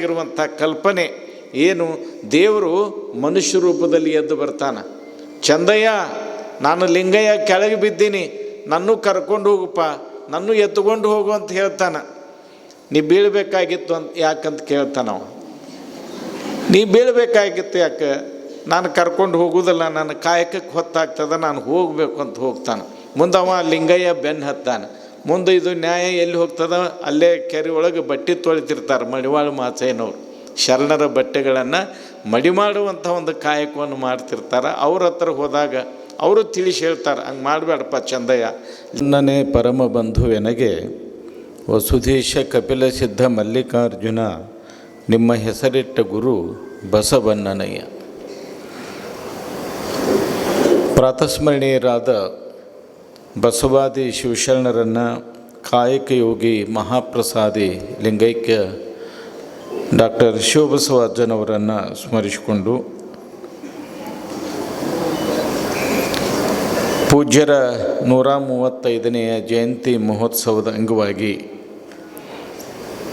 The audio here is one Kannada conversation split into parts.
ಇರುವಂಥ ಕಲ್ಪನೆ ಏನು? ದೇವರು ಮನುಷ್ಯ ರೂಪದಲ್ಲಿ ಎದ್ದು ಬರ್ತಾನೆ. ಚಂದಯ್ಯ, ನಾನು ಲಿಂಗಯ್ಯ ಕೆಳಗೆ ಬಿದ್ದೀನಿ. ನನ್ನ ಕರ್ಕೊಂಡು ಹೋಗಪ್ಪ. ನನ್ನ ಎತ್ತುಕೊಂಡು ಹೋಗು ಅಂತ ಹೇಳ್ತಾನೆ. ನೀ ಬೀಳಬೇಕಾಗಿತ್ತು ಅಂತ ಯಾಕಂತ ಕೇಳ್ತಾನ ಅವ ನೀ ಬೀಳಬೇಕಾಗಿತ್ತು ಯಾಕೆ? ನಾನು ಕರ್ಕೊಂಡು ಹೋಗುವುದಲ್ಲ ನನ್ನ ಕಾಯಕಕ್ಕೆ ಹೊತ್ತಾಗ್ತದ, ನಾನು ಹೋಗಬೇಕು ಅಂತ ಹೋಗ್ತಾನೆ. ಮುಂದವ ಲಿಂಗಯ್ಯ ಬೆನ್ನು ಹತ್ತಾನೆ. ಮುಂದೆ ಇದು ನ್ಯಾಯ ಎಲ್ಲಿ ಹೋಗ್ತದ? ಅಲ್ಲೇ ಕೆರೆ ಒಳಗೆ ಬಟ್ಟೆ ತೊಳಿತಿರ್ತಾರೆ ಮಡಿವಾಳು ಮಾಚಯ್ಯನವ್ರು ಶರಣರ ಬಟ್ಟೆಗಳನ್ನು ಮಡಿ ಮಾಡುವಂಥ ಒಂದು ಕಾಯಕವನ್ನು ಮಾಡ್ತಿರ್ತಾರೆ. ಅವ್ರ ಹತ್ರ ಹೋದಾಗ ಅವರು ತಿಳಿಸಿ ಹೇಳ್ತಾರೆ, ಹಂಗೆ ಮಾಡಬೇಡಪ್ಪ ಚಂದಯ್ಯ. ನನ್ನೇ ಪರಮ ಬಂಧುವೆನಗೆ ವಸುಧೀಶ ಕಪಿಲ ಸಿದ್ಧ ಮಲ್ಲಿಕಾರ್ಜುನ, ನಿಮ್ಮ ಹೆಸರಿಟ್ಟ ಗುರು ಬಸವಣ್ಣನಯ್ಯ. ಪ್ರಾತಸ್ಮರಣೀಯರಾದ ಬಸವಾದಿ ಶಿವಶರಣರನ್ನು ಕಾಯಕ ಯೋಗಿ ಮಹಾಪ್ರಸಾದಿ ಲಿಂಗೈಕ್ಯ ಡಾಕ್ಟರ್ ಶಿವಬಸವಜ್ಜನವರನ್ನು ಸ್ಮರಿಸಿಕೊಂಡು ಪೂಜ್ಯರ ನೂರ ಮೂವತ್ತೈದನೆಯ ಜಯಂತಿ ಮಹೋತ್ಸವದ ಅಂಗವಾಗಿ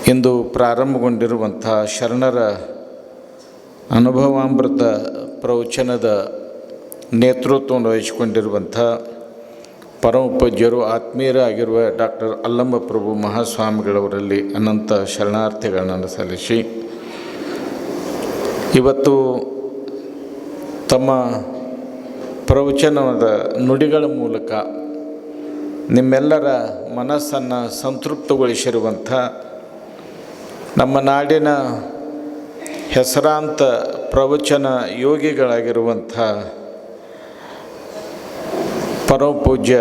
ಇಂದು ಪ್ರಾರಂಭಗೊಂಡಿರುವಂಥ ಶರಣರ ಅನುಭವಾಮೃತ ಪ್ರವಚನದ ನೇತೃತ್ವವನ್ನು ವಹಿಸಿಕೊಂಡಿರುವಂಥ ಪರಮ ಪೂಜ್ಯರು ಆತ್ಮೀಯರಾಗಿರುವ ಡಾಕ್ಟರ್ ಅಲ್ಲಮ್ಮ ಪ್ರಭು ಮಹಾಸ್ವಾಮಿಗಳವರಲ್ಲಿ ಅನಂತ ಶರಣಾರ್ಥಿಗಳನ್ನು ಸಲ್ಲಿಸಿ, ಇವತ್ತು ತಮ್ಮ ಪ್ರವಚನದ ನುಡಿಗಳ ಮೂಲಕ ನಿಮ್ಮೆಲ್ಲರ ಮನಸ್ಸನ್ನು ಸಂತೃಪ್ತಗೊಳಿಸಿರುವಂಥ ನಮ್ಮ ನಾಡಿನ ಹೆಸರಾಂತ ಪ್ರವಚನ ಯೋಗಿಗಳಾಗಿರುವಂಥ ಪರಮ ಪೂಜ್ಯ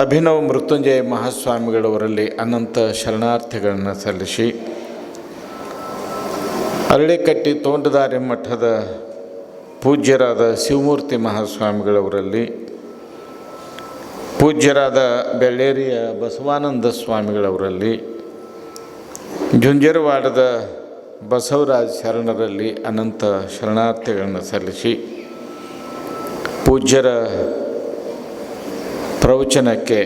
ಅಭಿನವ್ ಮೃತ್ಯುಂಜಯ ಮಹಾಸ್ವಾಮಿಗಳವರಲ್ಲಿ ಅನಂತ ಶರಣಾರ್ಥಿಗಳನ್ನು ಸಲ್ಲಿಸಿ ಅರಳಿಕಟ್ಟಿ ತೋಂಟದಾರಿ ಮಠದ ಪೂಜ್ಯರಾದ ಶಿವಮೂರ್ತಿ ಮಹಾಸ್ವಾಮಿಗಳವರಲ್ಲಿ ಪೂಜ್ಯರಾದ ಬೆಳ್ಳೇರಿಯ ಬಸವಾನಂದ ಸ್ವಾಮಿಗಳವರಲ್ಲಿ ಜುಂಜರವಾಡದ ಬಸವರಾಜ ಶರಣರಲ್ಲಿ ಅನಂತ ಶರಣಾರ್ಥಿಗಳನ್ನು ಸಲ್ಲಿಸಿ ಪೂಜ್ಯರ ಪ್ರವಚನಕ್ಕೆ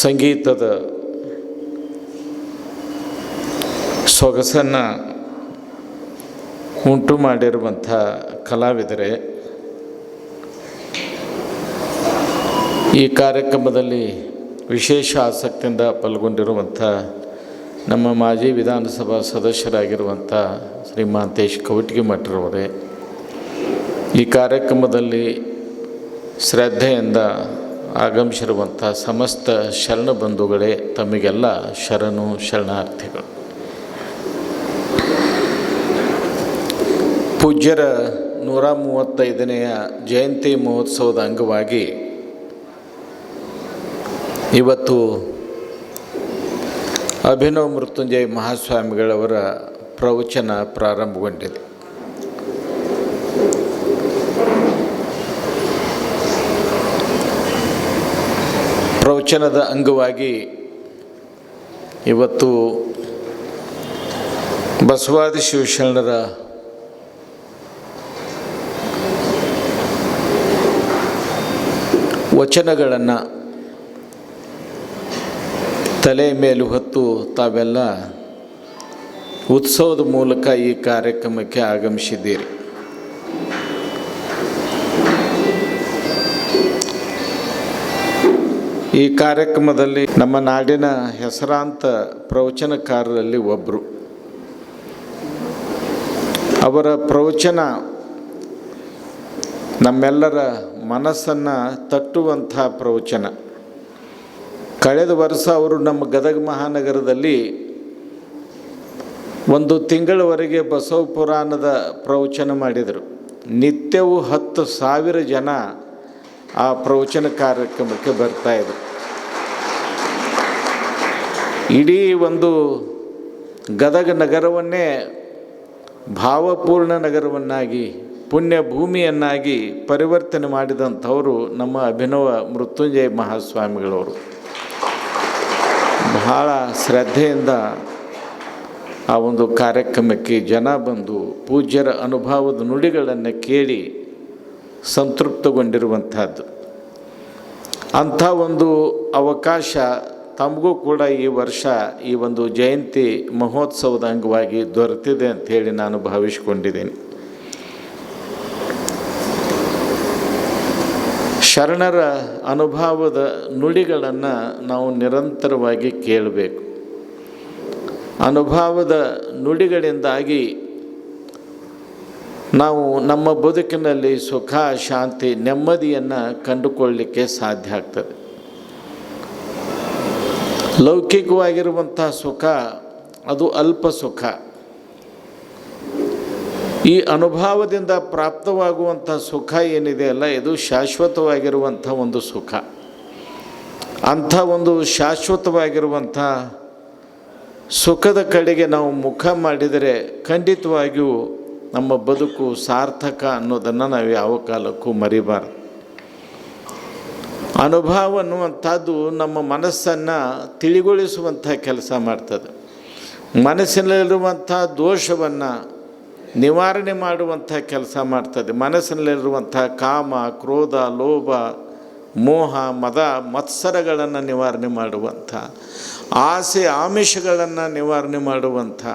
ಸಂಗೀತದ ಸೊಗಸನ್ನು ಉಂಟು ಮಾಡಿರುವಂಥ ಕಲಾವಿದರೆ ಈ ಕಾರ್ಯಕ್ರಮದಲ್ಲಿ ವಿಶೇಷ ಆಸಕ್ತಿಯಿಂದ ಪಾಲ್ಗೊಂಡಿರುವಂಥ ನಮ್ಮ ಮಾಜಿ ವಿಧಾನಸಭಾ ಸದಸ್ಯರಾಗಿರುವಂಥ ಶ್ರೀ ಮಹಾಂತೇಶ್ ಕವಟಿಗೆ ಮಠರವರೇ ಈ ಕಾರ್ಯಕ್ರಮದಲ್ಲಿ ಶ್ರದ್ಧೆಯಿಂದ ಆಗಮಿಸಿರುವಂಥ ಸಮಸ್ತ ಶರಣ ಬಂಧುಗಳೇ ತಮಗೆಲ್ಲ ಶರಣು ಶರಣಾರ್ಥಿಗಳು. ಪೂಜ್ಯರ ನೂರ ಮೂವತ್ತೈದನೆಯ ಜಯಂತಿ ಮಹೋತ್ಸವದ ಅಂಗವಾಗಿ ಇವತ್ತು ಅಭಿನವ್ ಮೃತ್ಯುಂಜಯ ಮಹಾಸ್ವಾಮಿಗಳವರ ಪ್ರವಚನ ಪ್ರಾರಂಭಗೊಂಡಿದೆ. ಪ್ರವಚನದ ಅಂಗವಾಗಿ ಇವತ್ತು ಬಸವಾದಿ ಶಿವಶರಣರ ವಚನಗಳನ್ನು ತಲೆ ಮೇಲೆ ಹೊತ್ತು ತಾವೆಲ್ಲ ಉತ್ಸವದ ಮೂಲಕ ಈ ಕಾರ್ಯಕ್ರಮಕ್ಕೆ ಆಗಮಿಸಿದ್ದೀರಿ. ಈ ಕಾರ್ಯಕ್ರಮದಲ್ಲಿ ನಮ್ಮ ನಾಡಿನ ಹೆಸರಾಂತ ಪ್ರವಚನಕಾರರಲ್ಲಿ ಒಬ್ಬರು ಅವರ ಪ್ರವಚನ ನಮ್ಮೆಲ್ಲರ ಮನಸ್ಸನ್ನು ತಟ್ಟುವಂಥ ಪ್ರವಚನ. ಕಳೆದ ವರ್ಷ ಅವರು ನಮ್ಮ ಗದಗ ಮಹಾನಗರದಲ್ಲಿ ಒಂದು ತಿಂಗಳವರೆಗೆ ಬಸವ ಪುರಾಣದ ಪ್ರವಚನ ಮಾಡಿದರು. ನಿತ್ಯವೂ ಹತ್ತು ಸಾವಿರ ಜನ ಆ ಪ್ರವಚನ ಕಾರ್ಯಕ್ರಮಕ್ಕೆ ಬರ್ತಾಯಿದ್ರು ಇಡೀ ಒಂದು ಗದಗ ನಗರವನ್ನೇ ಭಾವಪೂರ್ಣ ನಗರವನ್ನಾಗಿ ಪುಣ್ಯ ಭೂಮಿಯನ್ನಾಗಿ ಪರಿವರ್ತನೆ ಮಾಡಿದಂಥವರು ನಮ್ಮ ಅಭಿನವ ಮೃತ್ಯುಂಜಯ ಮಹಾಸ್ವಾಮಿಗಳವರು. ಬಹಳ ಶ್ರದ್ಧೆಯಿಂದ ಆ ಒಂದು ಕಾರ್ಯಕ್ರಮಕ್ಕೆ ಜನ ಬಂದು ಪೂಜ್ಯರ ಅನುಭವದ ನುಡಿಗಳನ್ನು ಕೇಳಿ ಸಂತೃಪ್ತಗೊಂಡಿರುವಂಥದ್ದು. ಅಂಥ ಒಂದು ಅವಕಾಶ ತಮಗೂ ಕೂಡ ಈ ವರ್ಷ ಈ ಒಂದು ಜಯಂತಿ ಮಹೋತ್ಸವದ ಅಂಗವಾಗಿ ದೊರೆತಿದೆ ಅಂಥೇಳಿ ನಾನು ಭಾವಿಸ್ಕೊಂಡಿದ್ದೀನಿ. ಶರಣರ ಅನುಭವದ ನುಡಿಗಳನ್ನು ನಾವು ನಿರಂತರವಾಗಿ ಕೇಳಬೇಕು. ಅನುಭವದ ನುಡಿಗಳಿಂದಾಗಿ ನಾವು ನಮ್ಮ ಬದುಕಿನಲ್ಲಿ ಸುಖ, ಶಾಂತಿ, ನೆಮ್ಮದಿಯನ್ನು ಕಂಡುಕೊಳ್ಳಲಿಕ್ಕೆ ಸಾಧ್ಯ ಆಗ್ತದೆ. ಲೌಕಿಕವಾಗಿರುವಂಥ ಸುಖ ಅದು ಅಲ್ಪ ಸುಖ. ಈ ಅನುಭವದಿಂದ ಪ್ರಾಪ್ತವಾಗುವಂಥ ಸುಖ ಏನಿದೆ ಅಲ್ಲ, ಇದು ಶಾಶ್ವತವಾಗಿರುವಂಥ ಒಂದು ಸುಖ. ಅಂಥ ಒಂದು ಶಾಶ್ವತವಾಗಿರುವಂಥ ಸುಖದ ಕಡೆಗೆ ನಾವು ಮುಖ ಮಾಡಿದರೆ ಖಂಡಿತವಾಗಿಯೂ ನಮ್ಮ ಬದುಕು ಸಾರ್ಥಕ ಅನ್ನೋದನ್ನು ನಾವು ಯಾವ ಕಾಲಕ್ಕೂ ಮರಿಬಾರ್ದು. ಅನುಭವ ಅನ್ನುವಂಥದ್ದು ನಮ್ಮ ಮನಸ್ಸನ್ನು ತಿಳಿಗೊಳಿಸುವಂಥ ಕೆಲಸ ಮಾಡ್ತದೆ. ಮನಸ್ಸಿನಲ್ಲಿರುವಂಥ ದೋಷವನ್ನು ನಿವಾರಣೆ ಮಾಡುವಂಥ ಕೆಲಸ ಮಾಡ್ತದೆ. ಮನಸ್ಸಿನಲ್ಲಿರುವಂಥ ಕಾಮ, ಕ್ರೋಧ, ಲೋಭ, ಮೋಹ, ಮದ, ಮತ್ಸರಗಳನ್ನು ನಿವಾರಣೆ ಮಾಡುವಂಥ, ಆಸೆ, ಆಮಿಷಗಳನ್ನು ನಿವಾರಣೆ ಮಾಡುವಂಥ,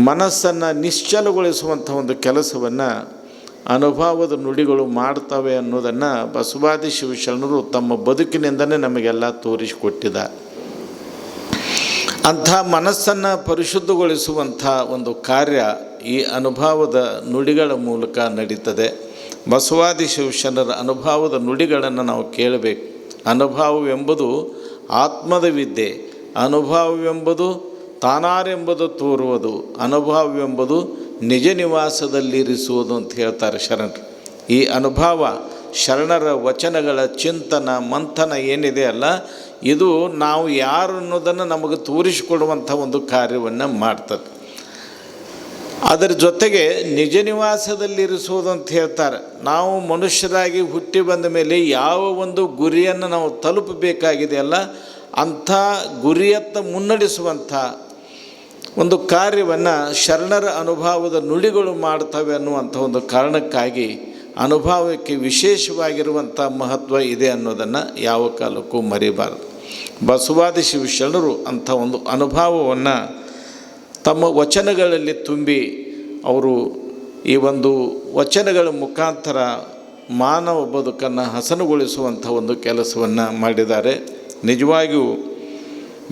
ಮನಸ್ಸನ್ನು ನಿಶ್ಚಲಗೊಳಿಸುವಂಥ ಒಂದು ಕೆಲಸವನ್ನು ಅನುಭವದ ನುಡಿಗಳು ಮಾಡ್ತವೆ ಅನ್ನೋದನ್ನು ಬಸವಾದಿ ಶಿವಶರಣರು ತಮ್ಮ ಬದುಕಿನಿಂದಲೇ ನಮಗೆಲ್ಲ ತೋರಿಸಿಕೊಟ್ಟಿದ. ಅಂಥ ಮನಸ್ಸನ್ನು ಪರಿಶುದ್ಧಗೊಳಿಸುವಂಥ ಒಂದು ಕಾರ್ಯ ಈ ಅನುಭವದ ನುಡಿಗಳ ಮೂಲಕ ನಡೀತದೆ. ಬಸವಾದಿ ಶಿವಶರಣರ ಅನುಭವದ ನುಡಿಗಳನ್ನು ನಾವು ಕೇಳಬೇಕು. ಅನುಭವವೆಂಬುದು ಆತ್ಮದ ವಿದ್ಯೆ, ಅನುಭವವೆಂಬುದು ತಾನಾರೆಂಬುದು ತೋರುವುದು, ಅನುಭವವೆಂಬುದು ನಿಜ ನಿವಾಸದಲ್ಲಿರಿಸುವುದು ಅಂತ ಹೇಳ್ತಾರೆ ಶರಣರು. ಈ ಅನುಭವ ಶರಣರ ವಚನಗಳ ಚಿಂತನ, ಮಂಥನ ಏನಿದೆ ಅಲ್ಲ, ಇದು ನಾವು ಯಾರು ಅನ್ನೋದನ್ನು ನಮಗೆ ತೋರಿಸಿಕೊಡುವಂಥ ಒಂದು ಕಾರ್ಯವನ್ನು ಮಾಡ್ತದೆ. ಅದರ ಜೊತೆಗೆ ನಿಜ ನಿವಾಸದಲ್ಲಿರಿಸುವುದು ಅಂತ ಹೇಳ್ತಾರೆ. ನಾವು ಮನುಷ್ಯರಾಗಿ ಹುಟ್ಟಿ ಬಂದ ಮೇಲೆ ಯಾವ ಒಂದು ಗುರಿಯನ್ನು ನಾವು ತಲುಪಬೇಕಾಗಿದೆಯಲ್ಲ ಅಂಥ ಗುರಿಯತ್ತ ಮುನ್ನಡೆಸುವಂಥ ಒಂದು ಕಾರ್ಯವನ್ನು ಶರಣರ ಅನುಭವದ ನುಡಿಗಳು ಮಾಡ್ತವೆ ಅನ್ನುವಂಥ ಒಂದು ಕಾರಣಕ್ಕಾಗಿ ಅನುಭವಕ್ಕೆ ವಿಶೇಷವಾಗಿರುವಂಥ ಮಹತ್ವ ಇದೆ ಅನ್ನೋದನ್ನು ಯಾವ ಕಾಲಕ್ಕೂ ಮರಿಬಾರದು. ಬಸವಾದಿ ಶಿವಶರಣರು ಅಂಥ ಒಂದು ಅನುಭವವನ್ನು ತಮ್ಮ ವಚನಗಳಲ್ಲಿ ತುಂಬಿ ಅವರು ಈ ಒಂದು ವಚನಗಳ ಮುಖಾಂತರ ಮಾನವ ಬದುಕನ್ನು ಹಸನುಗೊಳಿಸುವಂಥ ಒಂದು ಕೆಲಸವನ್ನು ಮಾಡಿದ್ದಾರೆ. ನಿಜವಾಗಿಯೂ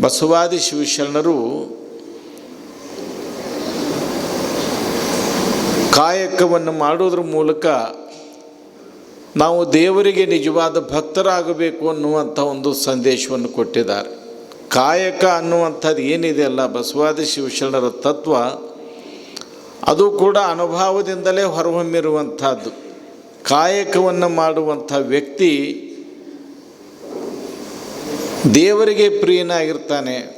ಬಸವಾದಿ ಶಿವಶರಣರು ಕಾಯಕವನ್ನು ಮಾಡೋದ್ರ ಮೂಲಕ ನಾವು ದೇವರಿಗೆ ನಿಜವಾದ ಭಕ್ತರಾಗಬೇಕು ಅನ್ನುವಂಥ ಒಂದು ಸಂದೇಶವನ್ನು ಕೊಟ್ಟಿದ್ದಾರೆ. ಕಾಯಕ ಅನ್ನುವಂಥದ್ದು ಏನಿದೆ ಅಲ್ಲ, ಬಸವಾದಿ ಶಿವಶರಣರ ತತ್ವ, ಅದು ಕೂಡ ಅನುಭವದಿಂದಲೇ ಹೊರಹೊಮ್ಮಿರುವಂಥದ್ದು. ಕಾಯಕವನ್ನು ಮಾಡುವಂಥ ವ್ಯಕ್ತಿ ದೇವರಿಗೆ ಪ್ರಿಯನಾಗಿರ್ತಾನೆ.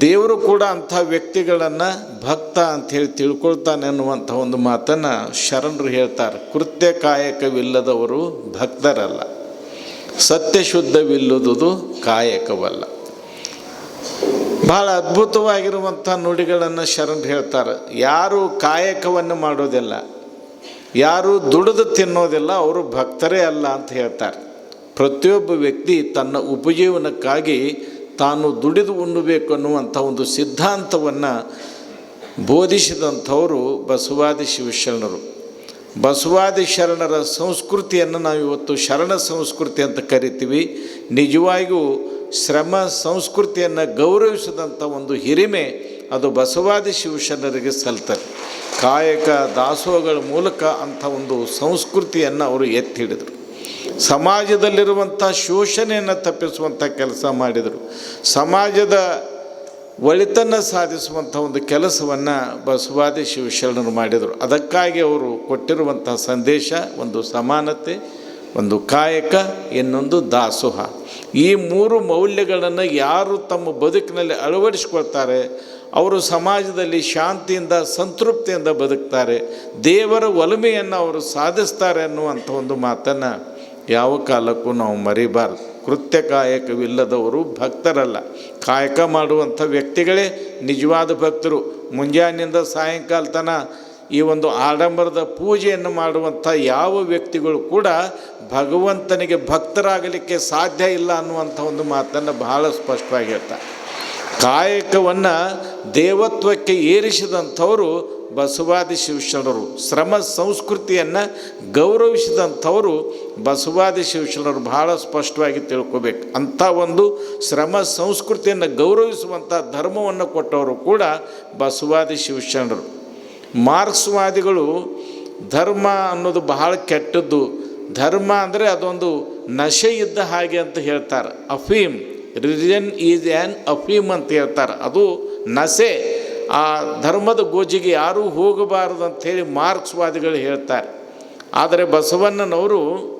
ದೇವರು ಕೂಡ ಅಂಥ ವ್ಯಕ್ತಿಗಳನ್ನು ಭಕ್ತ ಅಂಥೇಳಿ ತಿಳ್ಕೊಳ್ತಾನೆ ಅನ್ನುವಂಥ ಒಂದು ಮಾತನ್ನು ಶರಣರು ಹೇಳ್ತಾರೆ. ಕೃತ್ಯ ಕಾಯಕವಿಲ್ಲದವರು ಭಕ್ತರಲ್ಲ. ಸತ್ಯಶುದ್ಧವಿಲ್ಲದುದು ಕಾಯಕವಲ್ಲ. ಭಾಳ ಅದ್ಭುತವಾಗಿರುವಂಥ ನುಡಿಗಳನ್ನು ಶರಣರು ಹೇಳ್ತಾರೆ. ಯಾರು ಕಾಯಕವನ್ನು ಮಾಡೋದಿಲ್ಲ. ಯಾರು ದುಡಿದು ತಿನ್ನೋದಿಲ್ಲ, ಅವರು ಭಕ್ತರೇ ಅಲ್ಲ ಅಂತ ಹೇಳ್ತಾರೆ. ಪ್ರತಿಯೊಬ್ಬ ವ್ಯಕ್ತಿ ತನ್ನ ಉಪಜೀವನಕ್ಕಾಗಿ ತಾನು ದುಡಿದು ಉಣ್ಣಬೇಕು ಅನ್ನುವಂಥ ಒಂದು ಸಿದ್ಧಾಂತವನ್ನು ಬೋಧಿಸಿದಂಥವರು ಬಸವಾದಿ ಶಿವಶರಣರು. ಬಸವಾದಿ ಶರಣರ ಸಂಸ್ಕೃತಿಯನ್ನು ನಾವು ಇವತ್ತು ಶರಣ ಸಂಸ್ಕೃತಿ ಅಂತ ಕರಿತೀವಿ. ನಿಜವಾಗಿಯೂ ಶ್ರಮ ಸಂಸ್ಕೃತಿಯನ್ನು ಗೌರವಿಸಿದಂಥ ಒಂದು ಹಿರಿಮೆ ಅದು ಬಸವಾದಿ ಶಿವಶರಣರಿಗೆ ಸಲ್ತಾರೆ. ಕಾಯಕ ದಾಸೋಹಗಳ ಮೂಲಕ ಅಂಥ ಒಂದು ಸಂಸ್ಕೃತಿಯನ್ನು ಅವರು ಎತ್ತಿ ಹಿಡಿದರು ಸಮಾಜದಲ್ಲಿರುವಂಥ ಶೋಷಣೆಯನ್ನು ತಪ್ಪಿಸುವಂಥ ಕೆಲಸ ಮಾಡಿದರು. ಸಮಾಜದ ಒಳಿತನ್ನು ಸಾಧಿಸುವಂಥ ಒಂದು ಕೆಲಸವನ್ನು ಬಸವಾದಿ ಶಿವಶರಣರು ಮಾಡಿದರು. ಅದಕ್ಕಾಗಿ ಅವರು ಕೊಟ್ಟಿರುವಂಥ ಸಂದೇಶ ಒಂದು ಸಮಾನತೆ ಒಂದು ಕಾಯಕ, ಇನ್ನೊಂದು ದಾಸೋಹ. ಈ ಮೂರು ಮೌಲ್ಯಗಳನ್ನು ಯಾರು ತಮ್ಮ ಬದುಕಿನಲ್ಲಿ ಅಳವಡಿಸ್ಕೊಳ್ತಾರೆ, ಅವರು ಸಮಾಜದಲ್ಲಿ ಶಾಂತಿಯಿಂದ, ಸಂತೃಪ್ತಿಯಿಂದ ಬದುಕ್ತಾರೆ, ದೇವರ ಒಲಮೆಯನ್ನು ಅವರು ಸಾಧಿಸ್ತಾರೆ ಅನ್ನುವಂಥ ಒಂದು ಮಾತನ್ನು ಯಾವ ಕಾಲಕ್ಕೂ ನಾವು ಮರಿಬಾರ್ದು. ಕೃತ್ಯ ಕಾಯಕವಿಲ್ಲದವರು ಭಕ್ತರಲ್ಲ. ಕಾಯಕ ಮಾಡುವಂಥ ವ್ಯಕ್ತಿಗಳೇ ನಿಜವಾದ ಭಕ್ತರು. ಮುಂಜಾನೆಯಿಂದ ಸಾಯಂಕಾಲ ತನ ಈ ಒಂದು ಆಡಂಬರದ ಪೂಜೆಯನ್ನು ಮಾಡುವಂಥ ಯಾವ ವ್ಯಕ್ತಿಗಳು ಕೂಡ ಭಗವಂತನಿಗೆ ಭಕ್ತರಾಗಲಿಕ್ಕೆ ಸಾಧ್ಯ ಇಲ್ಲ ಅನ್ನುವಂಥ ಒಂದು ಮಾತನ್ನು ಬಹಳ ಸ್ಪಷ್ಟವಾಗಿ ಹೇಳ್ತಾರೆ. ಕಾಯಕವನ್ನು ದೇವತ್ವಕ್ಕೆ ಏರಿಸಿದಂಥವರು ಬಸವಾದಿ ಶಿವಶರಣರು, ಶ್ರಮ ಸಂಸ್ಕೃತಿಯನ್ನು ಗೌರವಿಸಿದಂಥವರು ಬಸವಾದಿ ಶಿವಶರಣರು ಬಹಳ ಸ್ಪಷ್ಟವಾಗಿ ತಿಳ್ಕೊಬೇಕು. ಅಂಥ ಒಂದು ಶ್ರಮ ಸಂಸ್ಕೃತಿಯನ್ನು ಗೌರವಿಸುವಂಥ ಧರ್ಮವನ್ನು ಕೊಟ್ಟವರು ಕೂಡ ಬಸವಾದಿ ಶಿವಶರಣರು. ಮಾರ್ಕ್ಸ್ವಾದಿಗಳು ಧರ್ಮ ಅನ್ನೋದು ಬಹಳ ಕೆಟ್ಟದ್ದು. ಧರ್ಮ ಅಂದರೆ ಅದೊಂದು ನಶೆ ಇದ್ದ ಹಾಗೆ ಅಂತ ಹೇಳ್ತಾರೆ. ಅಫೀಮ್, ರಿಲಿಜನ್ ಈಸ್ ಆ್ಯನ್ ಅಫೀಮ್ ಅಂತ ಹೇಳ್ತಾರೆ. ಅದು ನಶೆ. ಆ ಧರ್ಮದ ಗೋಜಿಗೆ ಯಾರೂ ಹೋಗಬಾರದು ಅಂಥೇಳಿ ಮಾರ್ಕ್ಸ್ವಾದಿಗಳು ಹೇಳ್ತಾರೆ. ಆದರೆ ಬಸವಣ್ಣನವರು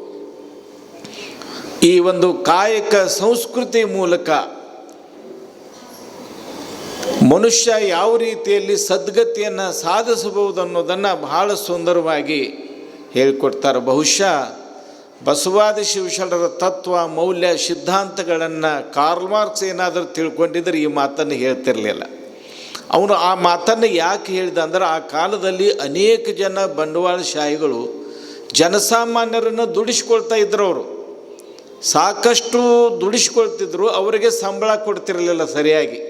ಈ ಒಂದು ಕಾಯಕ ಸಂಸ್ಕೃತಿ ಮೂಲಕ ಮನುಷ್ಯ ಯಾವ ರೀತಿಯಲ್ಲಿ ಸದ್ಗತಿಯನ್ನು ಸಾಧಿಸಬಹುದು ಅನ್ನೋದನ್ನು ಬಹಳ ಸುಂದರವಾಗಿ ಹೇಳಿಕೊಡ್ತಾರೆ. ಬಹುಶಃ ಬಸವಾದಿ ಶಿವಶರಣರ ತತ್ವ, ಮೌಲ್ಯ, ಸಿದ್ಧಾಂತಗಳನ್ನು ಕಾರ್ಲ್ ಮಾರ್ಕ್ಸ್ ಏನಾದರೂ ತಿಳ್ಕೊಂಡಿದ್ರೆ ಈ ಮಾತನ್ನು ಹೇಳ್ತಿರಲಿಲ್ಲ. ಅವನು ಆ ಮಾತನ್ನು ಯಾಕೆ ಹೇಳಿದ ಅಂದ್ರೆ ಆ ಕಾಲದಲ್ಲಿ ಅನೇಕ ಜನ ಬಂಡವಾಳಶಾಹಿಗಳು ಜನಸಾಮಾನ್ಯರನ್ನು ದುಡಿಸ್ಕೊಳ್ತಾ ಇದ್ರು ಅವರು. ಸಾಕಷ್ಟು ದುಡಿಸ್ಕೊಳ್ತಿದ್ರು, ಅವರಿಗೆ ಸಂಬಳ ಕೊಡ್ತಿರಲಿಲ್ಲ ಸರಿಯಾಗಿ.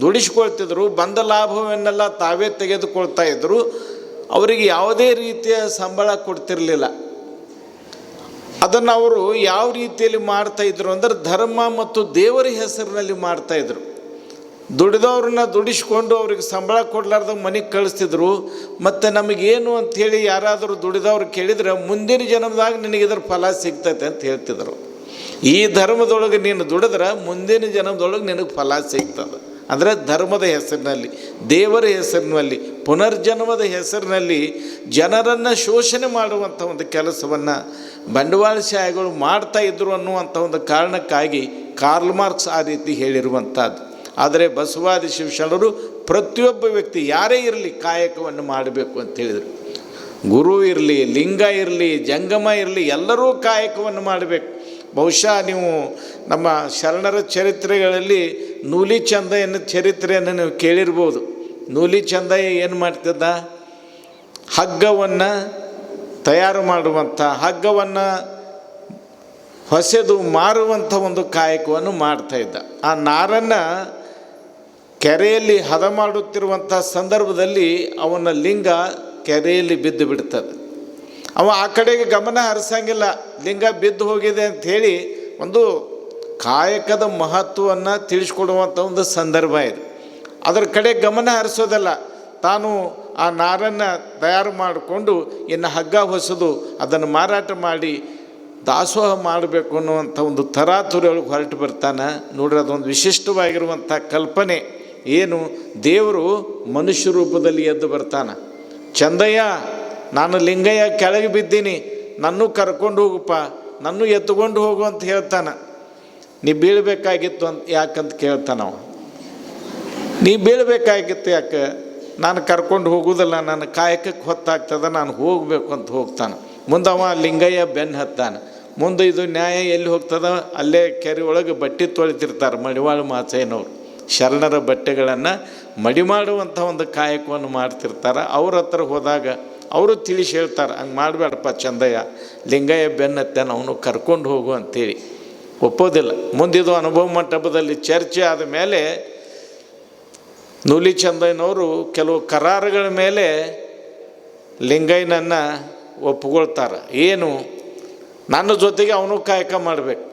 ದುಡಿಸ್ಕೊಳ್ತಿದ್ರು, ಬಂದ ಲಾಭವನ್ನೆಲ್ಲ ತಾವೇ ತೆಗೆದುಕೊಳ್ತಾ ಇದ್ದರು ಅವರಿಗೆ ಯಾವುದೇ ರೀತಿಯ ಸಂಬಳ ಕೊಡ್ತಿರಲಿಲ್ಲ. ಅದನ್ನು ಅವರು ಯಾವ ರೀತಿಯಲ್ಲಿ ಮಾಡ್ತಾ ಇದ್ರು ಅಂದ್ರೆ ಧರ್ಮ ಮತ್ತು ದೇವರ ಹೆಸರಿನಲ್ಲಿ ಮಾಡ್ತಾ ಇದ್ರು. ದುಡಿದವ್ರನ್ನ ದುಡಿಸ್ಕೊಂಡು ಅವ್ರಿಗೆ ಸಂಬಳ ಕೊಡ್ಲಾರ್ದ ಮನೆಗೆ ಕಳಿಸ್ತಿದ್ರು. ಮತ್ತು ನಮಗೇನು ಅಂಥೇಳಿ ಯಾರಾದರೂ ದುಡಿದವ್ರು ಕೇಳಿದ್ರೆ ಮುಂದಿನ ಜನ್ಮದಾಗ ನಿನಗೆ ಇದ್ರ ಫಲ ಸಿಗ್ತೈತೆ ಅಂತ ಹೇಳ್ತಿದ್ರು. ಈ ಧರ್ಮದೊಳಗೆ ನೀನು ದುಡಿದ್ರೆ ಮುಂದಿನ ಜನ್ಮದೊಳಗೆ ನಿನಗೆ ಫಲ ಸಿಗ್ತದೆ. ಅಂದರೆ ಧರ್ಮದ ಹೆಸರಿನಲ್ಲಿ, ದೇವರ ಹೆಸರಿನಲ್ಲಿ, ಪುನರ್ಜನ್ಮದ ಹೆಸರಿನಲ್ಲಿ ಜನರನ್ನು ಶೋಷಣೆ ಮಾಡುವಂಥ ಒಂದು ಕೆಲಸವನ್ನು ಬಂಡವಾಳಶಾಹಿಗಳು ಮಾಡ್ತಾ ಇದ್ರು ಅನ್ನುವಂಥ ಒಂದು ಕಾರಣಕ್ಕಾಗಿ ಕಾರ್ಲ್ ಮಾರ್ಕ್ಸ್ ಆ ರೀತಿ ಹೇಳಿರುವಂಥದ್ದು ಆದರೆ ಬಸವಾದಿ ಶಿವಶರಣರು ಪ್ರತಿಯೊಬ್ಬ ವ್ಯಕ್ತಿ ಯಾರೇ ಇರಲಿ ಕಾಯಕವನ್ನು ಮಾಡಬೇಕು ಅಂತ ಹೇಳಿದರು. ಗುರು ಇರಲಿ, ಲಿಂಗ ಇರಲಿ, ಜಂಗಮ ಇರಲಿ ಎಲ್ಲರೂ ಕಾಯಕವನ್ನು ಮಾಡಬೇಕು. ಬಹುಶಃ ನೀವು ನಮ್ಮ ಶರಣರ ಚರಿತ್ರೆಗಳಲ್ಲಿ ನೂಲಿ ಚಂದಯ್ಯನ ಚರಿತ್ರೆಯನ್ನು ನೀವು ಕೇಳಿರ್ಬೋದು. ನೂಲಿ ಚಂದಯ್ಯ ಏನು ಮಾಡ್ತಿದ್ದ? ಹಗ್ಗವನ್ನು ತಯಾರು ಮಾಡುವಂಥ, ಹಗ್ಗವನ್ನು ಹೊಸೆದು ಮಾರುವಂಥ ಒಂದು ಕಾಯಕವನ್ನು ಮಾಡ್ತಾಯಿದ್ದ ಆ ನಾರನ್ನು ಕೆರೆಯಲ್ಲಿ ಹದ ಮಾಡುತ್ತಿರುವಂಥ ಸಂದರ್ಭದಲ್ಲಿ ಅವನ ಲಿಂಗ ಕೆರೆಯಲ್ಲಿ ಬಿದ್ದು ಬಿಡ್ತದೆ. ಅವ ಆ ಕಡೆಗೆ ಗಮನ ಹರಿಸಂಗಿಲ್ಲ. ಲಿಂಗ ಬಿದ್ದು ಹೋಗಿದೆ ಅಂಥೇಳಿ ಒಂದು ಕಾಯಕದ ಮಹತ್ವವನ್ನು ತಿಳಿಸ್ಕೊಡುವಂಥ ಒಂದು ಸಂದರ್ಭ ಇದು. ಅದರ ಕಡೆ ಗಮನ ಹರಿಸೋದಲ್ಲ. ತಾನು ಆ ನಾರನ್ನು ತಯಾರು ಮಾಡಿಕೊಂಡು ಇನ್ನು ಹಗ್ಗ ಹೊಸದು ಅದನ್ನು ಮಾರಾಟ ಮಾಡಿ ದಾಸೋಹ ಮಾಡಬೇಕು ಅನ್ನುವಂಥ ಒಂದು ತರಾತುರಿಯೊಳಗೆ ಹೊರಟು ಬರ್ತಾನೆ. ನೋಡ್ರಿ, ಅದೊಂದು ವಿಶಿಷ್ಟವಾಗಿರುವಂಥ ಕಲ್ಪನೆ. ಏನು? ದೇವರು ಮನುಷ್ಯ ರೂಪದಲ್ಲಿ ಎದ್ದು ಬರ್ತಾನೆ. ಚಂದಯ್ಯ ನಾನು ಲಿಂಗಯ್ಯ ಕೆಳಗೆ ಬಿದ್ದೀನಿ, ನನ್ನೂ ಕರ್ಕೊಂಡು ಹೋಗಪ್ಪ, ನನ್ನೂ ಎತ್ತುಕೊಂಡು ಹೋಗು ಅಂತ ಹೇಳ್ತಾನೆ. ನೀ ಬೀಳಬೇಕಾಗಿತ್ತು ಅಂತ ಯಾಕಂತ ಕೇಳ್ತಾನವ ನೀ ಬೀಳಬೇಕಾಗಿತ್ತು ಯಾಕೆ? ನಾನು ಕರ್ಕೊಂಡು ಹೋಗುವುದಲ್ಲ ನನ್ನ ಕಾಯಕಕ್ಕೆ ಹೊತ್ತಾಗ್ತದೆ, ನಾನು ಹೋಗಬೇಕು ಅಂತ ಹೋಗ್ತಾನೆ. ಮುಂದವ ಲಿಂಗಯ್ಯ ಬೆನ್ನು ಹತ್ತಾನೆ. ಮುಂದೆ ಇದು ನ್ಯಾಯ ಎಲ್ಲಿ ಹೋಗ್ತದ? ಅಲ್ಲೇ ಕೆರೆ ಒಳಗೆ ಬಟ್ಟೆ ತೊಳಿತಿರ್ತಾರೆ ಮಡಿವಾಳ ಮಾಚಯ್ಯನವ್ರು ಶರಣರ ಬಟ್ಟೆಗಳನ್ನು ಮಡಿ ಮಾಡುವಂಥ ಒಂದು ಕಾಯಕವನ್ನು ಮಾಡ್ತಿರ್ತಾರೆ. ಅವ್ರ ಹತ್ರ ಹೋದಾಗ ಅವರು ತಿಳಿಸಿ ಹೇಳ್ತಾರೆ, ಹಂಗೆ ಮಾಡಬೇಡಪ್ಪ ಚಂದಯ್ಯ, ಲಿಂಗಯ್ಯ ಬೆನ್ನತ್ತೆ ಅವನು ಕರ್ಕೊಂಡು ಹೋಗು ಅಂತೇಳಿ. ಒಪ್ಪೋದಿಲ್ಲ. ಮುಂದಿದು ಅನುಭವ ಮಂಟಪದಲ್ಲಿ ಚರ್ಚೆ ಆದ ಮೇಲೆ ನೂಲಿ ಚಂದಯ್ಯನವರು ಕೆಲವು ಕರಾರುಗಳ ಮೇಲೆ ಲಿಂಗಯ್ಯನನ್ನು ಒಪ್ಕೊಳ್ತಾರೆ ಏನು? ನನ್ನ ಜೊತೆಗೆ ಅವನು ಕಾಯಕ ಮಾಡಬೇಕು.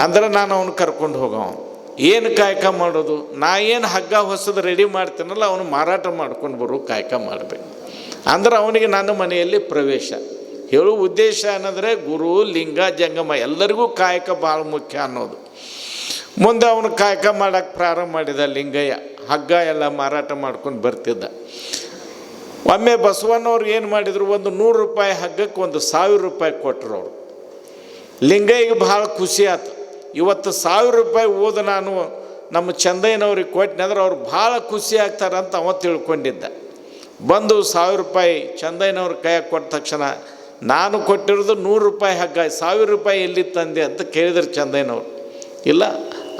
ಅಂದ್ರೆ ನಾನು ಅವನು ಕರ್ಕೊಂಡು ಹೋಗವ ಏನು ಕಾಯಕ ಮಾಡೋದು? ನಾ ಏನು ಹಗ್ಗ ಹೊಸದು ರೆಡಿ ಮಾಡ್ತೀನಲ್ಲ, ಅವನು ಮಾರಾಟ ಮಾಡ್ಕೊಂಡು ಬರೋ, ಕಾಯಕ ಮಾಡಬೇಕು. ಅಂದ್ರೆ ಅವನಿಗೆ ನನ್ನ ಮನೆಯಲ್ಲಿ ಪ್ರವೇಶ. ಹೇಳುವ ಉದ್ದೇಶ ಏನಂದರೆ ಗುರು, ಲಿಂಗ, ಜಂಗಮ ಎಲ್ಲರಿಗೂ ಕಾಯಕ ಭಾಳ ಮುಖ್ಯ ಅನ್ನೋದು. ಮುಂದೆ ಅವನು ಕಾಯಕ ಮಾಡೋಕ್ಕೆ ಪ್ರಾರಂಭ ಮಾಡಿದ ಲಿಂಗಯ್ಯ, ಹಗ್ಗ ಎಲ್ಲ ಮಾರಾಟ ಮಾಡ್ಕೊಂಡು ಬರ್ತಿದ್ದ. ಒಮ್ಮೆ ಬಸವಣ್ಣವ್ರು ಏನು ಮಾಡಿದರು, ಒಂದು ನೂರು ರೂಪಾಯಿ ಹಗ್ಗಕ್ಕೆ ಒಂದು ಸಾವಿರ ರೂಪಾಯಿ ಕೊಟ್ಟರು ಅವರು. ಲಿಂಗಯ್ಯಗೆ ಭಾಳ ಖುಷಿ ಆಯ್ತು ಇವತ್ತು ಸಾವಿರ ರೂಪಾಯಿ ಓದು ನಾನು ನಮ್ಮ ಚಂದಯ್ಯನವ್ರಿಗೆ ಕೊಟ್ಟಿನಂದ್ರೆ ಅವ್ರು ಭಾಳ ಖುಷಿ ಆಗ್ತಾರಂತ ಅವ ತಿಳ್ಕೊಂಡಿದ್ದ. ಬಂದು ಸಾವಿರ ರೂಪಾಯಿ ಚಂದಯ್ಯನವ್ರ ಕೈಯಾಗ ಕೊಟ್ಟ ತಕ್ಷಣ ನಾನು ಕೊಟ್ಟಿರೋದು ನೂರು ರೂಪಾಯಿ ಹಗ್ಗ, ಸಾವಿರ ರೂಪಾಯಿ ಎಲ್ಲಿ ತಂದೆ ಅಂತ ಕೇಳಿದ್ರು ಚಂದಯ್ಯನವ್ರು. ಇಲ್ಲ,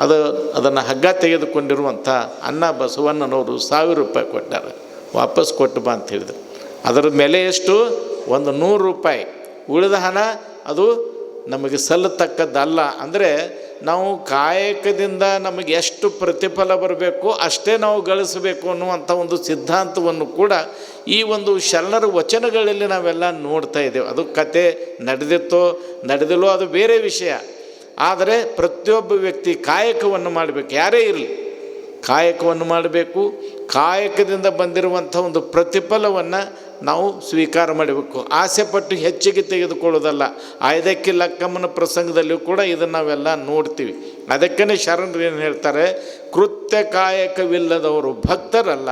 ಅದು ಅದನ್ನು ಹಗ್ಗ ತೆಗೆದುಕೊಂಡಿರುವಂಥ ಅನ್ನ ಬಸವಣ್ಣನವರು ಸಾವಿರ ರೂಪಾಯಿ ಕೊಟ್ಟಾರೆ. ವಾಪಸ್ ಕೊಟ್ಟು ಬಾ ಅಂತ ಹೇಳಿದರು. ಅದರ ಮೇಲೆ ಎಷ್ಟು? ಒಂದು ನೂರು ರೂಪಾಯಿ ಉಳಿದ ಹಣ, ಅದು ನಮಗೆ ಸಲ್ಲತಕ್ಕದ್ದಲ್ಲ. ಅಂದರೆ ನಾವು ಕಾಯಕದಿಂದ ನಮಗೆ ಎಷ್ಟು ಪ್ರತಿಫಲ ಬರಬೇಕು, ಅಷ್ಟೇ ನಾವು ಗಳಿಸಬೇಕು ಅನ್ನುವಂಥ ಒಂದು ಸಿದ್ಧಾಂತವನ್ನು ಕೂಡ ಈ ಒಂದು ಶರಣರ ವಚನಗಳಲ್ಲಿ ನಾವೆಲ್ಲ ನೋಡ್ತಾ ಇದ್ದೇವೆ. ಅದು ಕತೆ ನಡೆದಿತ್ತೋ, ನಡೆದಿಲ್ಲೋ ಅದು ಬೇರೆ ವಿಷಯ. ಆದರೆ ಪ್ರತಿಯೊಬ್ಬ ವ್ಯಕ್ತಿ ಕಾಯಕವನ್ನು ಮಾಡಬೇಕು. ಯಾರೇ ಇರಲಿ, ಕಾಯಕವನ್ನು ಮಾಡಬೇಕು. ಕಾಯಕದಿಂದ ಬಂದಿರುವಂಥ ಒಂದು ಪ್ರತಿಫಲವನ್ನು ನಾವು ಸ್ವೀಕಾರ ಮಾಡಬೇಕು. ಆಸೆಪಟ್ಟು ಹೆಚ್ಚಿಗೆ ತೆಗೆದುಕೊಳ್ಳೋದಲ್ಲ. ಆಯ್ದಕ್ಕೆ ಲಕ್ಕಮ್ಮನ ಪ್ರಸಂಗದಲ್ಲಿಯೂ ಕೂಡ ಇದನ್ನು ನಾವೆಲ್ಲ ನೋಡ್ತೀವಿ. ಅದಕ್ಕೇ ಶರಣರು ಏನು ಹೇಳ್ತಾರೆ? ಕೃತ್ಯ ಕಾಯಕವಿಲ್ಲದವರು ಭಕ್ತರಲ್ಲ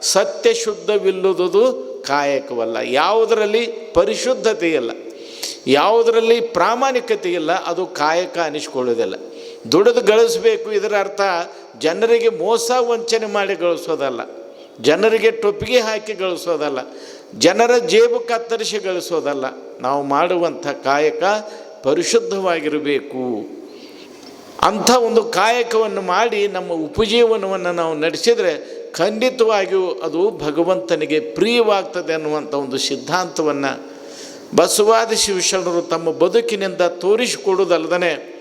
ಸತ್ಯ ಶುದ್ಧವಿಲ್ಲದುದು ಕಾಯಕವಲ್ಲ. ಯಾವುದರಲ್ಲಿ? ಪರಿಶುದ್ಧತೆ ಇಲ್ಲ ಯಾವುದರಲ್ಲಿ? ಪ್ರಾಮಾಣಿಕತೆ ಇಲ್ಲ ಅದು ಕಾಯಕ ಅನಿಸ್ಕೊಳ್ಳೋದಿಲ್ಲ. ದುಡಿದು ಗಳಿಸಬೇಕು ಇದರ ಅರ್ಥ ಜನರಿಗೆ ಮೋಸ ವಂಚನೆ ಮಾಡಿ ಗಳಿಸೋದಲ್ಲ. ಜನರಿಗೆ ಟೊಪ್ಪಿಗೆ ಹಾಕಿ ಗಳಿಸೋದಲ್ಲ. ಜನರ ಜೇಬು ಕತ್ತರಿಸಿ ಗಳಿಸೋದಲ್ಲ, ನಾವು ಮಾಡುವಂಥ ಕಾಯಕ ಪರಿಶುದ್ಧವಾಗಿರಬೇಕು. ಅಂಥ ಒಂದು ಕಾಯಕವನ್ನು ಮಾಡಿ ನಮ್ಮ ಉಪಜೀವನವನ್ನು ನಾವು ನಡೆಸಿದರೆ ಖಂಡಿತವಾಗಿಯೂ ಅದು ಭಗವಂತನಿಗೆ ಪ್ರಿಯವಾಗ್ತದೆ ಅನ್ನುವಂಥ ಒಂದು ಸಿದ್ಧಾಂತವನ್ನು ಬಸವಾದಿ ಶಿವಶರಣರು ತಮ್ಮ ಬದುಕಿನಿಂದ ತೋರಿಸಿಕೊಡುವುದಲ್ಲದೆ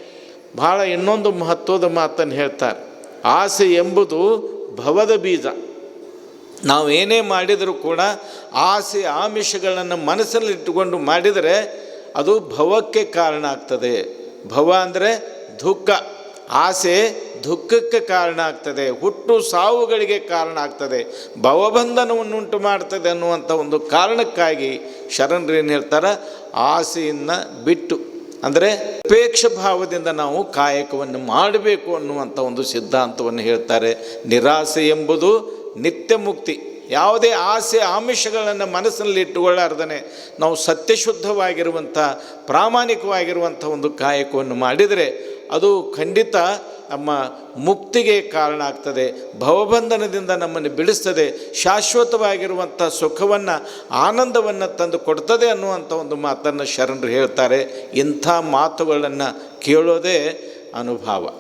ಭಾಳ ಇನ್ನೊಂದು ಮಹತ್ವದ ಮಾತನ್ನು ಹೇಳ್ತಾರೆ. ಆಸೆ ಎಂಬುದು ಭವದ ಬೀಜ. ನಾವು ಏನೇ ಮಾಡಿದರೂ ಕೂಡ ಆಸೆ ಆಮಿಷಗಳನ್ನು ಮನಸ್ಸಲ್ಲಿ ಇಟ್ಟುಕೊಂಡು ಮಾಡಿದರೆ ಅದು ಭವಕ್ಕೆ ಕಾರಣ ಆಗ್ತದೆ. ಭವ ಅಂದರೆ ದುಃಖ. ಆಸೆ ದುಃಖಕ್ಕೆ ಕಾರಣ ಆಗ್ತದೆ. ಹುಟ್ಟು ಸಾವುಗಳಿಗೆ ಕಾರಣ ಆಗ್ತದೆ. ಭವಬಂಧನವನ್ನುಂಟು ಮಾಡ್ತದೆ ಅನ್ನುವಂಥ ಒಂದು ಕಾರಣಕ್ಕಾಗಿ ಶರಣರು ಏನು ಹೇಳ್ತಾರೆ? ಆಸೆಯನ್ನು ಬಿಟ್ಟು. ಅಂದರೆ ಅಪೇಕ್ಷ ಭಾವದಿಂದ ನಾವು ಕಾಯಕವನ್ನು ಮಾಡಬೇಕು ಅನ್ನುವಂಥ ಒಂದು ಸಿದ್ಧಾಂತವನ್ನು ಹೇಳ್ತಾರೆ. ನಿರಾಸೆ ಎಂಬುದು ನಿತ್ಯ ಮುಕ್ತಿ ಯಾವುದೇ ಆಸೆ ಆಮಿಷಗಳನ್ನು ಮನಸ್ಸಿನಲ್ಲಿ ಇಟ್ಟುಕೊಳ್ಳಾರ್ದನೆ, ನಾವು ಸತ್ಯಶುದ್ಧವಾಗಿರುವಂಥ, ಪ್ರಾಮಾಣಿಕವಾಗಿರುವಂಥ ಒಂದು ಕಾಯಕವನ್ನು ಮಾಡಿದರೆ ಅದು ಖಂಡಿತ ನಮ್ಮ ಮುಕ್ತಿಗೆ ಕಾರಣ ಆಗ್ತದೆ, ಭವಬಂಧನದಿಂದ ನಮ್ಮನ್ನು ಬಿಡಿಸ್ತದೆ, ಶಾಶ್ವತವಾಗಿರುವಂಥ ಸುಖವನ್ನು, ಆನಂದವನ್ನು ತಂದು ಕೊಡ್ತದೆ ಅನ್ನುವಂಥ ಒಂದು ಮಾತನ್ನು ಶರಣರು ಹೇಳ್ತಾರೆ. ಇಂಥ ಮಾತುಗಳನ್ನು ಕೇಳೋದೇ ಅನುಭವ.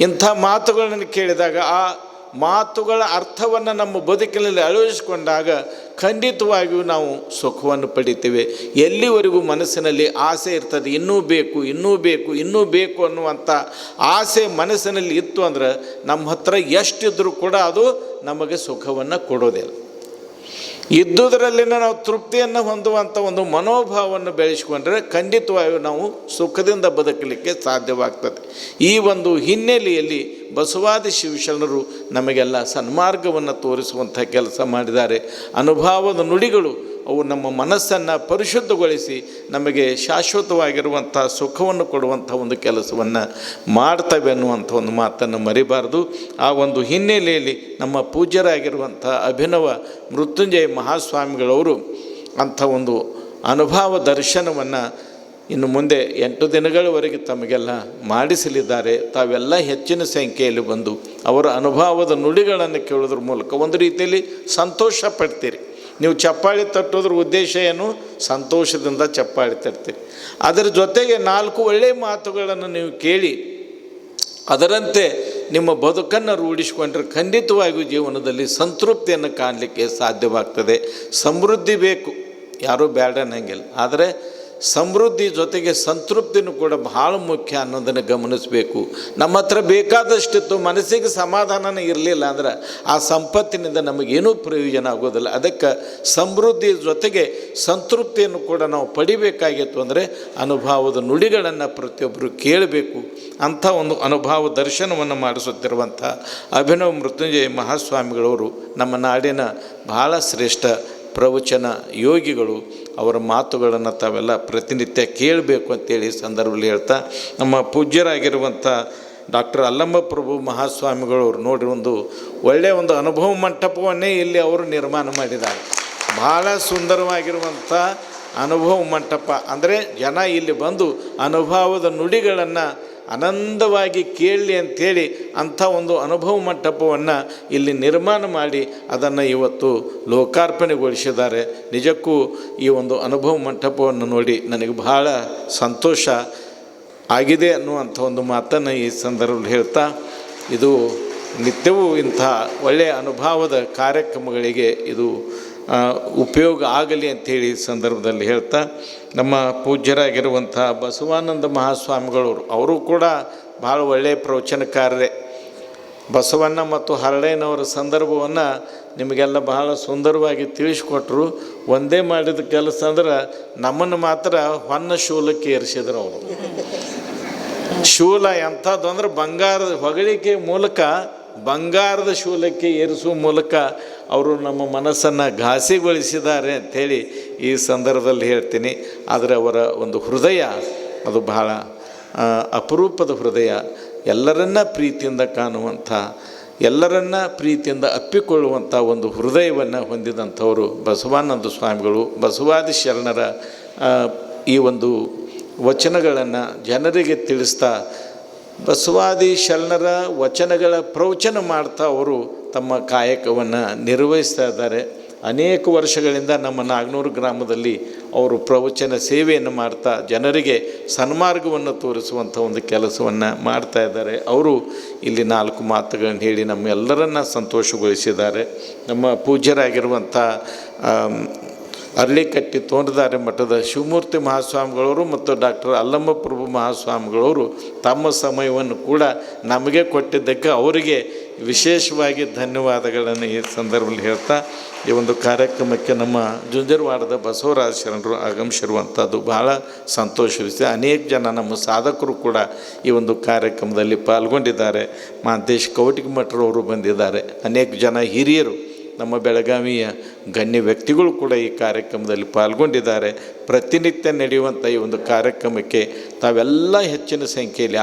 ಇಂಥ ಮಾತುಗಳನ್ನು ಕೇಳಿದಾಗ ಆ ಮಾತುಗಳ ಅರ್ಥವನ್ನು ನಮ್ಮ ಬದುಕಿನಲ್ಲಿ ಅಳವಡಿಸಿಕೊಂಡಾಗ ಖಂಡಿತವಾಗಿಯೂ ನಾವು ಸುಖವನ್ನು ಪಡಿತೇವೆ. ಎಲ್ಲಿವರೆಗೂ ಮನಸ್ಸಿನಲ್ಲಿ ಆಸೆ ಇರ್ತದೆ, ಇನ್ನೂ ಬೇಕು ಇನ್ನೂ ಬೇಕು ಇನ್ನೂ ಬೇಕು ಅನ್ನುವಂಥ ಆಸೆ ಮನಸ್ಸಿನಲ್ಲಿ ಇತ್ತು ಅಂದ್ರೆ ನಮ್ಮ ಹತ್ರ ಎಷ್ಟಿದ್ರೂ ಕೂಡ ಅದು ನಮಗೆ ಸುಖವನ್ನು ಕೊಡೋದಿಲ್ಲ. ಇದ್ದುದರಲ್ಲಿನ ನಾವು ತೃಪ್ತಿಯನ್ನು ಹೊಂದುವಂಥ ಒಂದು ಮನೋಭಾವವನ್ನು ಬೆಳೆಸಿಕೊಂಡ್ರೆ ಖಂಡಿತವಾಗಿಯೂ ನಾವು ಸುಖದಿಂದ ಬದುಕಲಿಕ್ಕೆ ಸಾಧ್ಯವಾಗ್ತದೆ. ಈ ಒಂದು ಹಿನ್ನೆಲೆಯಲ್ಲಿ ಬಸವಾದಿ ಶಿವಶರಣರು ನಮಗೆಲ್ಲ ಸನ್ಮಾರ್ಗವನ್ನು ತೋರಿಸುವಂಥ ಕೆಲಸ ಮಾಡಿದ್ದಾರೆ. ಅನುಭವದ ನುಡಿಗಳು ಅವು ನಮ್ಮ ಮನಸ್ಸನ್ನು ಪರಿಶುದ್ಧಗೊಳಿಸಿ ನಮಗೆ ಶಾಶ್ವತವಾಗಿರುವಂಥ ಸುಖವನ್ನು ಕೊಡುವಂಥ ಒಂದು ಕೆಲಸವನ್ನು ಮಾಡ್ತವೆ ಅನ್ನುವಂಥ ಒಂದು ಮಾತನ್ನು ಮರಿಬಾರ್ದು. ಆ ಒಂದು ಹಿನ್ನೆಲೆಯಲ್ಲಿ ನಮ್ಮ ಪೂಜ್ಯರಾಗಿರುವಂಥ ಅಭಿನವ ಮೃತ್ಯುಂಜಯ ಮಹಾಸ್ವಾಮಿಗಳವರು ಅಂಥ ಒಂದು ಅನುಭವ ದರ್ಶನವನ್ನು ಇನ್ನು ಮುಂದೆ ಎಂಟು ದಿನಗಳವರೆಗೆ ತಮಗೆಲ್ಲ ಮಾಡಿಸಲಿದ್ದಾರೆ. ತಾವೆಲ್ಲ ಹೆಚ್ಚಿನ ಸಂಖ್ಯೆಯಲ್ಲಿ ಬಂದು ಅವರ ಅನುಭವದ ನುಡಿಗಳನ್ನು ಕೇಳೋದ್ರ ಮೂಲಕ ಒಂದು ರೀತಿಯಲ್ಲಿ ಸಂತೋಷ ಪಡ್ತೀರಿ. ನೀವು ಚಪ್ಪಾಳಿ ತಟ್ಟೋದ್ರ ಉದ್ದೇಶ ಏನು? ಸಂತೋಷದಿಂದ ಚಪ್ಪಾಳಿ ತಟ್ತೀರಿ. ಅದರ ಜೊತೆಗೆ ನಾಲ್ಕು ಒಳ್ಳೆಯ ಮಾತುಗಳನ್ನು ನೀವು ಕೇಳಿ, ಅದರಂತೆ ನಿಮ್ಮ ಬದುಕನ್ನು ರೂಢಿಸಿಕೊಂಡ್ರೆ ಖಂಡಿತವಾಗಿಯೂ ಜೀವನದಲ್ಲಿ ಸಂತೃಪ್ತಿಯನ್ನು ಕಾಣಲಿಕ್ಕೆ ಸಾಧ್ಯವಾಗ್ತದೆ. ಸಮೃದ್ಧಿ ಬೇಕು. ಯಾರೂ ಬೇಡ ಅನ್ನಂಗಿಲ್ಲ ಆದರೆ ಸಮೃದ್ಧಿ ಜೊತೆಗೆ ಸಂತೃಪ್ತಿನೂ ಕೂಡ ಭಾಳ ಮುಖ್ಯ ಅನ್ನೋದನ್ನು ಗಮನಿಸಬೇಕು. ನಮ್ಮ ಹತ್ರ ಬೇಕಾದಷ್ಟಿತ್ತು, ಮನಸ್ಸಿಗೆ ಸಮಾಧಾನನೇ ಇರಲಿಲ್ಲ ಅಂದ್ರೆ ಆ ಸಂಪತ್ತಿನಿಂದ ನಮಗೇನೂ ಪ್ರಯೋಜನ ಆಗೋದಿಲ್ಲ. ಅದಕ್ಕೆ ಸಮೃದ್ಧಿ ಜೊತೆಗೆ ಸಂತೃಪ್ತಿಯನ್ನು ಕೂಡ ನಾವು ಪಡಿಬೇಕಾಗಿತ್ತು ಅಂದರೆ ಅನುಭವದ ನುಡಿಗಳನ್ನು ಪ್ರತಿಯೊಬ್ಬರು ಕೇಳಬೇಕು. ಅಂಥ ಒಂದು ಅನುಭವ ದರ್ಶನವನ್ನು ಮಾಡಿಸುತ್ತಿರುವಂಥ ಅಭಿನವ ಮೃತ್ಯುಂಜಯ ಮಹಾಸ್ವಾಮಿಗಳವರು ನಮ್ಮ ನಾಡಿನ ಬಹಳ ಶ್ರೇಷ್ಠ ಪ್ರವಚನ ಯೋಗಿಗಳು. ಅವರ ಮಾತುಗಳನ್ನು ತಾವೆಲ್ಲ ಪ್ರತಿನಿತ್ಯ ಕೇಳಬೇಕು ಅಂತೇಳಿ ಸಂದರ್ಭದಲ್ಲಿ ಹೇಳ್ತಾ, ನಮ್ಮ ಪೂಜ್ಯರಾಗಿರುವಂಥ ಡಾಕ್ಟರ್ ಅಲ್ಲಮ್ಮ ಪ್ರಭು ಮಹಾಸ್ವಾಮಿಗಳವರು ನೋಡಿ ಒಂದು ಒಳ್ಳೆಯ ಒಂದು ಅನುಭವ ಮಂಟಪವನ್ನೇ ಇಲ್ಲಿ ಅವರು ನಿರ್ಮಾಣ ಮಾಡಿದ್ದಾರೆ. ಭಾಳ ಸುಂದರವಾಗಿರುವಂಥ ಅನುಭವ ಮಂಟಪ. ಅಂದರೆ ಜನ ಇಲ್ಲಿ ಬಂದು ಅನುಭವದ ನುಡಿಗಳನ್ನು ಆನಂದವಾಗಿ ಕೇಳಲಿ ಅಂಥೇಳಿ ಅಂಥ ಒಂದು ಅನುಭವ ಮಂಟಪವನ್ನು ಇಲ್ಲಿ ನಿರ್ಮಾಣ ಮಾಡಿ ಅದನ್ನು ಇವತ್ತು ಲೋಕಾರ್ಪಣೆಗೊಳಿಸಿದ್ದಾರೆ. ನಿಜಕ್ಕೂ ಈ ಒಂದು ಅನುಭವ ಮಂಟಪವನ್ನು ನೋಡಿ ನನಗೆ ಬಹಳ ಸಂತೋಷ ಆಗಿದೆ ಅನ್ನುವಂಥ ಒಂದು ಮಾತನ್ನು ಈ ಸಂದರ್ಭದಲ್ಲಿ ಹೇಳ್ತಾ, ಇದು ನಿತ್ಯವೂ ಇಂಥ ಒಳ್ಳೆಯ ಅನುಭವದ ಕಾರ್ಯಕ್ರಮಗಳಿಗೆ ಇದು ಉಪಯೋಗ ಆಗಲಿ ಅಂಥೇಳಿ ಈ ಸಂದರ್ಭದಲ್ಲಿ ಹೇಳ್ತಾ, ನಮ್ಮ ಪೂಜ್ಯರಾಗಿರುವಂಥ ಬಸವಾನಂದ ಮಹಾಸ್ವಾಮಿಗಳವರು, ಅವರು ಕೂಡ ಭಾಳ ಒಳ್ಳೆಯ ಪ್ರವಚನಕಾರರೇ. ಬಸವಣ್ಣ ಮತ್ತು ಹರಳಯ್ಯನವರ ಸಂದರ್ಭವನ್ನು ನಿಮಗೆಲ್ಲ ಬಹಳ ಸುಂದರವಾಗಿ ತಿಳಿಸ್ಕೊಟ್ರು. ಒಂದೇ ಮಾಡಿದ ಕೆಲಸ ಅಂದ್ರೆ ನಮ್ಮನ್ನು ಮಾತ್ರ ಹೊನ್ನ ಶೂಲಕ್ಕೆ ಏರಿಸಿದ್ರು ಅವರು. ಶೂಲ ಎಂಥದ್ದು ಅಂದ್ರೆ ಬಂಗಾರದ ಹೊಗಳಿಕೆ ಮೂಲಕ, ಬಂಗಾರದ ಶೂಲಕ್ಕೆ ಏರಿಸುವ ಮೂಲಕ ಅವರು ನಮ್ಮ ಮನಸ್ಸನ್ನು ಘಾಸಿಗೊಳಿಸಿದ್ದಾರೆ ಅಂಥೇಳಿ ಈ ಸಂದರ್ಭದಲ್ಲಿ ಹೇಳ್ತೀನಿ. ಆದರೆ ಅವರ ಒಂದು ಹೃದಯ ಅದು ಬಹಳ ಅಪರೂಪದ ಹೃದಯ. ಎಲ್ಲರನ್ನ ಪ್ರೀತಿಯಿಂದ ಕಾಣುವಂಥ, ಎಲ್ಲರನ್ನ ಪ್ರೀತಿಯಿಂದ ಅಪ್ಪಿಕೊಳ್ಳುವಂಥ ಒಂದು ಹೃದಯವನ್ನು ಹೊಂದಿದಂಥವರು ಬಸವಾನಂದ ಸ್ವಾಮಿಗಳು. ಬಸವಾದಿ ಶರಣರ ಈ ಒಂದು ವಚನಗಳನ್ನು ಜನರಿಗೆ ತಿಳಿಸ್ತಾ, ಬಸವಾದಿ ಶರಣರ ವಚನಗಳ ಪ್ರವಚನ ಮಾಡ್ತಾ ಅವರು ತಮ್ಮ ಕಾಯಕವನ್ನು ನಿರ್ವಹಿಸ್ತಾ ಇದ್ದಾರೆ. ಅನೇಕ ವರ್ಷಗಳಿಂದ ನಮ್ಮ ನಾಗನೂರು ಗ್ರಾಮದಲ್ಲಿ ಅವರು ಪ್ರವಚನ ಸೇವೆಯನ್ನು ಮಾಡ್ತಾ ಜನರಿಗೆ ಸನ್ಮಾರ್ಗವನ್ನು ತೋರಿಸುವಂಥ ಒಂದು ಕೆಲಸವನ್ನು ಮಾಡ್ತಾ ಇದ್ದಾರೆ. ಅವರು ಇಲ್ಲಿ ನಾಲ್ಕು ಮಾತುಗಳನ್ನು ಹೇಳಿ ನಮ್ಮೆಲ್ಲರನ್ನ ಸಂತೋಷಗೊಳಿಸಿದ್ದಾರೆ. ನಮ್ಮ ಪೂಜ್ಯರಾಗಿರುವಂಥ ಅರಳಿಕಟ್ಟಿ ತೋಂಡದಾರೆ ಮಠದ ಶಿವಮೂರ್ತಿ ಮಹಾಸ್ವಾಮಿಗಳವರು ಮತ್ತು ಡಾಕ್ಟರ್ ಅಲ್ಲಮ್ಮ ಪ್ರಭು ಮಹಾಸ್ವಾಮಿಗಳವರು ತಮ್ಮ ಸಮಯವನ್ನು ಕೂಡ ನಮಗೆ ಕೊಟ್ಟಿದ್ದಕ್ಕೆ ಅವರಿಗೆ ವಿಶೇಷವಾಗಿ ಧನ್ಯವಾದಗಳನ್ನು ಈ ಸಂದರ್ಭದಲ್ಲಿ ಹೇಳ್ತಾ ಈ ಒಂದು ಕಾರ್ಯಕ್ರಮಕ್ಕೆ ನಮ್ಮ ಜುಂಜರವಾಡದ ಬಸವರಾಜ ಶರಣರು ಆಗಮಿಸಿರುವಂಥದ್ದು ಬಹಳ ಸಂತೋಷವಿಸಿದೆ ಅನೇಕ ಜನ ನಮ್ಮ ಸಾಧಕರು ಕೂಡ ಈ ಒಂದು ಕಾರ್ಯಕ್ರಮದಲ್ಲಿ ಪಾಲ್ಗೊಂಡಿದ್ದಾರೆ. ಮಾಂತೇಶ್ ಕೌಟಿಕಮಠರವರು ಮಠರವರು ಬಂದಿದ್ದಾರೆ. ಅನೇಕ ಜನ ಹಿರಿಯರು ನಮ್ಮ ಬೆಳಗಾವಿಯ ಗಣ್ಯ ವ್ಯಕ್ತಿಗಳು ಕೂಡ ಈ ಕಾರ್ಯಕ್ರಮದಲ್ಲಿ ಪಾಲ್ಗೊಂಡಿದ್ದಾರೆ. ಪ್ರತಿನಿತ್ಯ ನಡೆಯುವಂಥ ಈ ಒಂದು ಕಾರ್ಯಕ್ರಮಕ್ಕೆ ತಾವೆಲ್ಲ ಹೆಚ್ಚಿನ ಸಂಖ್ಯೆಯಲ್ಲಿ